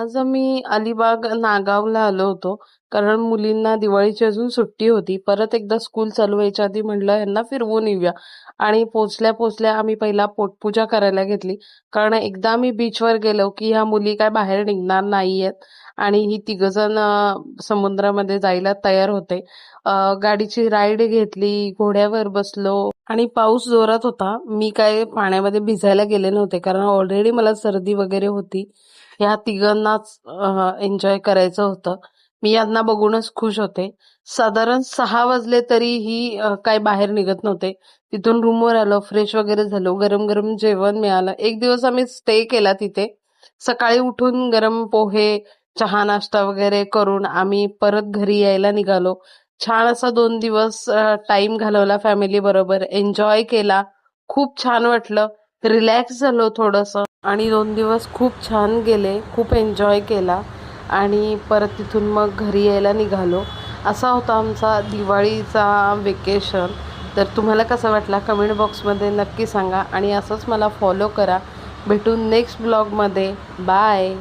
आज आम्ही अलिबाग नागावला आलो होतो. कारण मुलींना दिवाळीची अजून सुट्टी होती. परत एकदा स्कूल चालू व्हायच्या आधी म्हणलं यांना फिरवून येऊया. आणि पोचल्या पोचल्या आम्ही पहिला पोटपूजा करायला घेतली. कारण एकदा आम्ही बीचवर गेलो की ह्या मुली काय बाहेर निघणार नाहीयेत. आणि ही तिघजण समुद्रामध्ये जायला तयार होते. गाडीची राईड घेतली घोड्यावर बसलो. आणि पाऊस जोरात होता. मी काय पाण्यामध्ये भिजायला गेले नव्हते. कारण ऑलरेडी मला सर्दी वगैरे होती. ह्या तिघांनाच एन्जॉय करायचं होतं. मी यांना बघूनच खुश होते. साधारण सहा वाजले तरीही अ, काय बाहेर निघत नव्हते. तिथून रूमवर आलो फ्रेश वगैरे झालो गरम गरम जेवण मिळालं. एक दिवस आम्ही स्टे केला तिथे. सकाळी उठून गरम पोहे चहा नाश्ता वगैरे करून आम्ही परत घरी यायला निघालो. छान असा दोन दिवस टाइम घालवला फॅमिली बरोबर. एन्जॉय केला. खूप छान वाटलं. रिलॅक्स झालो थोडंसं. आणि दोन दिवस खूप छान गेले. खूप एन्जॉय केला. आणि परत तिथून मग घरी यायला निघालो. असा होता आमचा दिवाळीचा वेकेशन तर तुम्हाला कसा वाटला कमेंट बॉक्समध्ये नक्की सांगा आणि असंच मला फॉलो करा. भेटून नेक्स्ट ब्लॉगमध्ये बाय